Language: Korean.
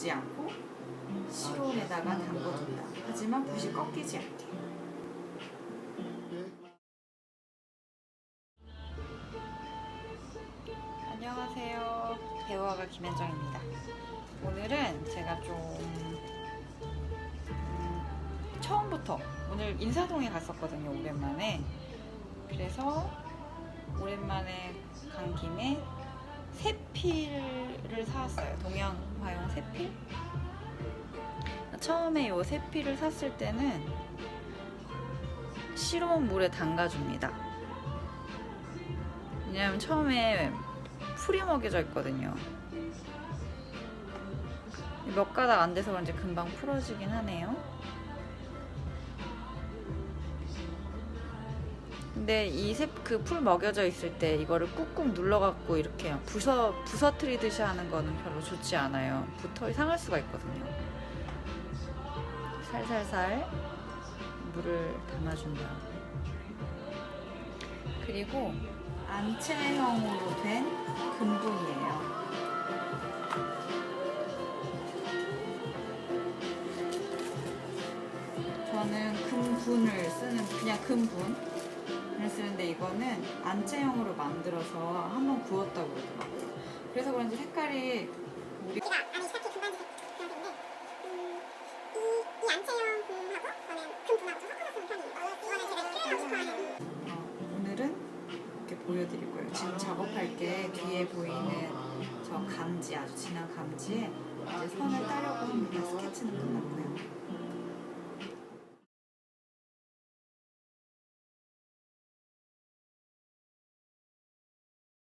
굳지 않고 시rom에다가 담궈둔다. 하지만 붓이 꺾이지 않게. 안녕하세요. 배우아가 김현정입니다. 오늘은 제가 좀 음, 처음부터 오늘 인사동에 갔었거든요. 오랜만에. 그래서 오랜만에 간 김에 세필을 사왔어요. 동양화용 세필. 처음에 요 세필을 샀을 때는 시로운 물에 담가줍니다. 왜냐면 처음에 풀이 먹여져 있거든요. 몇 가닥 안 돼서 그런지 금방 풀어지긴 하네요. 근데 이 그 풀 먹여져 있을 때 이거를 꾹꾹 눌러갖고 이렇게 부서 부서뜨리듯이 하는 거는 별로 좋지 않아요. 붓털이 상할 수가 있거든요. 살살살 물을 담아준 다음에 그리고 안채형으로 된 금분이에요. 저는 금분을 쓰는 그냥 금분 을 쓰는데 이거는 안채형으로 만들어서 한번 구웠다고 그러더라고요. 그래서 그런지 색깔이 우리 우리가 안에 이렇게 금반지 그런 건데 음, 이, 이 안채형 금하고 저는 금 분하고 좀 섞어서 쓰는 편이에요. 이거는 제가 키를 싶어하는 어, 오늘은 이렇게 보여드릴 거예요. 지금 작업할 때 뒤에 보이는 저 감지 아주 진한 감지에 이제 선을 따려고 합니다. 스케치는 끝났고요.